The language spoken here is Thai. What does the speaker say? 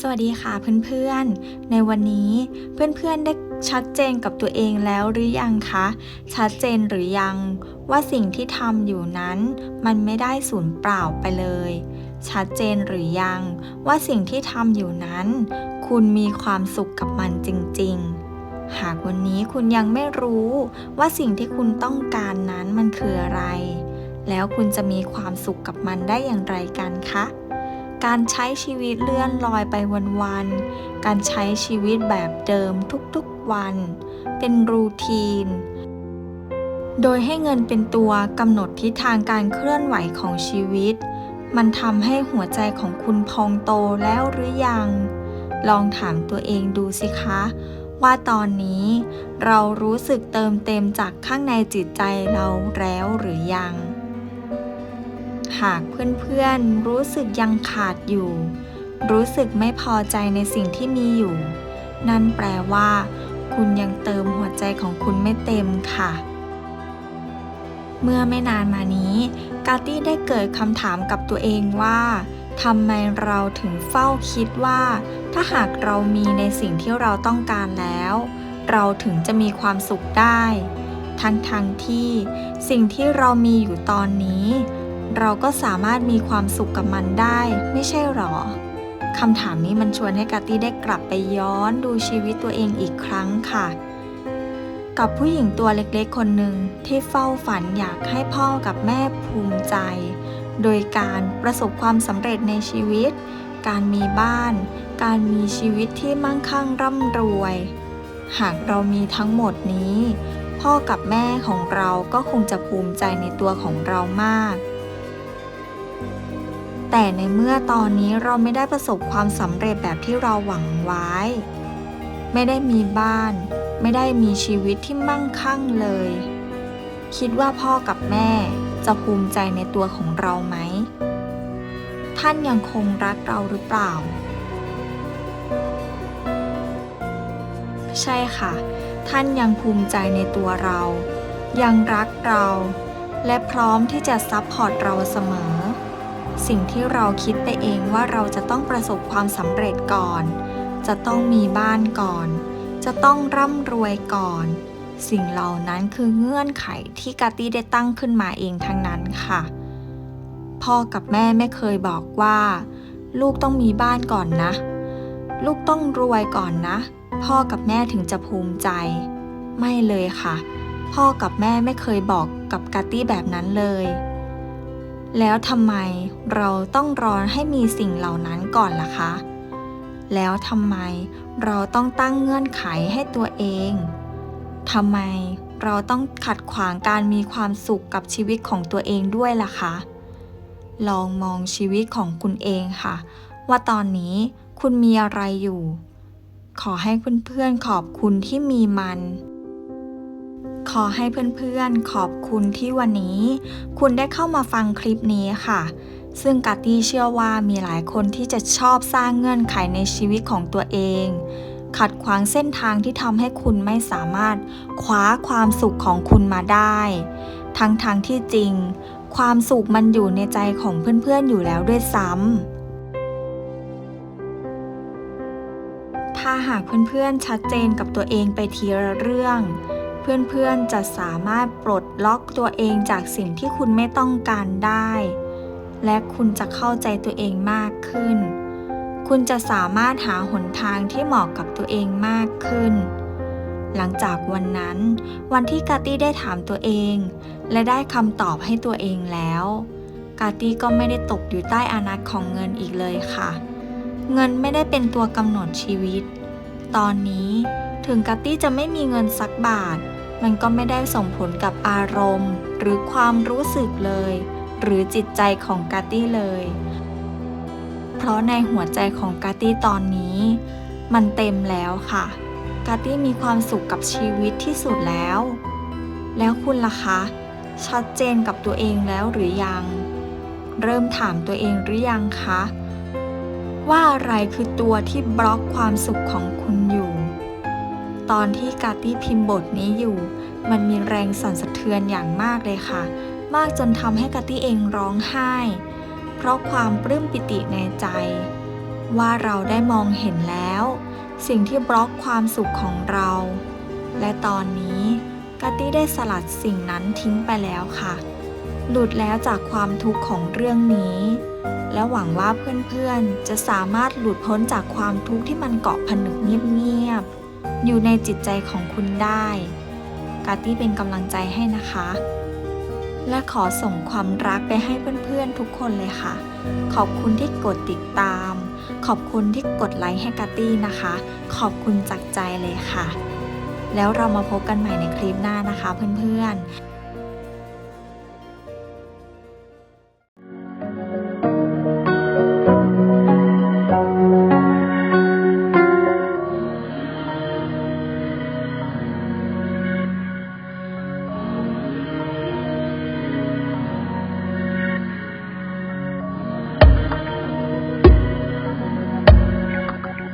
สวัสดีค่ะเพื่อนๆ ในวันนี้เพื่อนๆได้ชัดเจนกับตัวเองแล้วหรือยังคะ ชัดเจนหรือยังว่าสิ่งที่ทำอยู่นั้นมันไม่ได้สูญเปล่าไปเลย ชัดเจนหรือยังว่าสิ่งที่ทำอยู่นั้น คุณมีความสุขกับมันจริงๆ หากวันนี้คุณยังไม่รู้ว่าสิ่งที่คุณต้องการนั้นมันคืออะไร แล้วคุณจะมีความสุขกับมันได้อย่างไรกันคะ การใช้ชีวิตเลื่อนลอยไปวันๆ การใช้ชีวิตแบบเดิมทุกๆวัน เป็นรูทีน โดยให้เงินเป็นตัวกำหนดทิศทางการเคลื่อนไหวของชีวิต มันทำให้หัวใจของคุณพองโตแล้วหรือยัง ลองถามตัวเองดูสิคะ ว่าตอนนี้เรารู้สึกเติมเต็มจากข้างในจิตใจเราแล้วหรือยัง หากเพื่อนๆ รู้สึกยังขาดอยู่ รู้สึกไม่พอใจในสิ่งที่มีอยู่ นั่นแปลว่า คุณยังเติมหัวใจของคุณไม่เต็มค่ะ เมื่อไม่นานมานี้ กาตี้ได้เกิดคำถามกับตัวเองว่าทำไมเราถึงเฝ้าคิดว่า ถ้าหากเรามีในสิ่งที่เราต้องการแล้ว เราถึงจะมีความสุขได้ ทั้งๆทที่สิ่งที่เรามีอยู่ตอนนี้ เราก็สามารถมีความสุขกับมันได้ ไม่ใช่หรอคำถามนี้มันชวนให้กาตี้ได้กลับไปย้อนดูชีวิตตัวเองอีกครั้งค่ะ กับผู้หญิงตัวเล็กๆคนหนึ่งที่เฝ้าฝันอยากให้พ่อกับแม่ภูมิใจ โดยการประสบความสำเร็จในชีวิต การมีบ้าน การมีชีวิตที่มั่งคั่งร่ำรวย หากเรามีทั้งหมดนี้ พ่อกับแม่ของเราก็คงจะภูมิใจในตัวของเรามาก แต่ในเมื่อตอนนี้เราไม่ได้ประสบความสำเร็จแบบที่เราหวังไว้ ไม่ได้มีบ้าน ไม่ได้มีชีวิตที่มั่งคั่งเลย คิดว่าพ่อกับแม่จะภูมิใจในตัวของเราไหม ท่านยังคงรักเราหรือเปล่า ใช่ค่ะ ท่านยังภูมิใจในตัวเรา ยังรักเรา และพร้อมที่จะซัพพอร์ตเราเสมอ สิ่งที่เราคิดไปเองว่าเราจะต้องประสบความสำเร็จก่อน จะต้องมีบ้านก่อน จะต้องร่ำรวยก่อน สิ่งเหล่านั้นคือเงื่อนไขที่กาตี้ได้ตั้งขึ้นมาเองทั้งนั้นค่ะ พ่อกับแม่ไม่เคยบอกว่า ลูกต้องมีบ้านก่อนนะ ลูกต้องรวยก่อนนะ พ่อกับแม่ถึงจะภูมิใจ ไม่เลยค่ะ พ่อกับแม่ไม่เคยบอกกับกาตี้แบบนั้นเลย แล้วทำไมเราต้องรอให้มีสิ่งเหล่านั้นก่อนล่ะคะ แล้วทำไมเราต้องตั้งเงื่อนไขให้ตัวเอง ทำไมเราต้องขัดขวางการมีความสุขกับชีวิตของตัวเองด้วยล่ะคะ ลองมองชีวิตของคุณเองค่ะ ว่าตอนนี้คุณมีอะไรอยู่ ขอให้เพื่อนๆขอบคุณที่มีมัน ขอให้เพื่อนๆขอบคุณที่วันนี้ คุณได้เข้ามาฟังคลิปนี้ค่ะ ซึ่งกาตี้เชื่อว่ามีหลายคนที่จะชอบสร้างเงื่อนไขในชีวิตของตัวเอง ขัดขวางเส้นทางที่ทำให้คุณไม่สามารถคว้าความสุขของคุณมาได้ ทั้งๆทที่จริง ความสุขมันอยู่ในใจของเพื่อนๆอยู่แล้วด้วยซ้ำถ้าหากเพื่อนๆชัดเจนกับตัวเองไปทีละเรื่อง เพื่อนๆจะสามารถปลดล็อกตัวเองจากสิ่งที่คุณไม่ต้องการได้ และคุณจะเข้าใจตัวเองมากขึ้น คุณจะสามารถหาหนทางที่เหมาะกับตัวเองมากขึ้น หลังจากวันนั้น วันที่กาตี้ได้ถามตัวเอง และได้คำตอบให้ตัวเองแล้ว กาตี้ก็ไม่ได้ตกอยู่ใต้อานัตของเงินอีกเลยค่ะ เงินไม่ได้เป็นตัวกำหนดชีวิต ตอนนี้ถึงกาตี้จะไม่มีเงินสักบาท มันก็ไม่ได้ส่งผลกับอารมณ์ หรือความรู้สึกเลย หรือจิตใจของกาตี้เลย เพราะในหัวใจของกาตี้ตอนนี้ มันเต็มแล้วค่ะ กาตี้มีความสุขกับชีวิตที่สุดแล้ว แล้วคุณล่ะคะชัดเจนกับตัวเองแล้วหรือยัง เริ่มถามตัวเองหรือยังคะ ว่าอะไรคือตัวที่บล็อกความสุขของคุณอยู่ ตอนที่กาตี้พิมพ์บทนี้อยู่ มันมีแรงสั่นสะเทือนอย่างมากเลยค่ะ มากจนทำให้กาตี้เองร้องไห้ เพราะความปลื้มปิติในใจ ว่าเราได้มองเห็นแล้ว สิ่งที่บล็อกความสุขของเรา และตอนนี้กาตี้ได้สลัดสิ่งนั้นทิ้งไปแล้วค่ะ หลุดแล้วจากความทุกข์ของเรื่องนี้ และหวังว่าเพื่อนๆจะสามารถหลุดพ้นจากความทุกข์ที่มันเกาะผนึกเงียบๆ อยู่ในจิตใจของคุณได้ กาตี้เป็นกำลังใจให้นะคะ และขอส่งความรักไปให้เพื่อนๆทุกคนเลยค่ะ ขอบคุณที่กดติดตาม ขอบคุณที่กดไลค์ให้กาตี้นะคะ ขอบคุณจากใจเลยค่ะ แล้วเรามาพบกันใหม่ในคลิปหน้านะคะเพื่อนๆ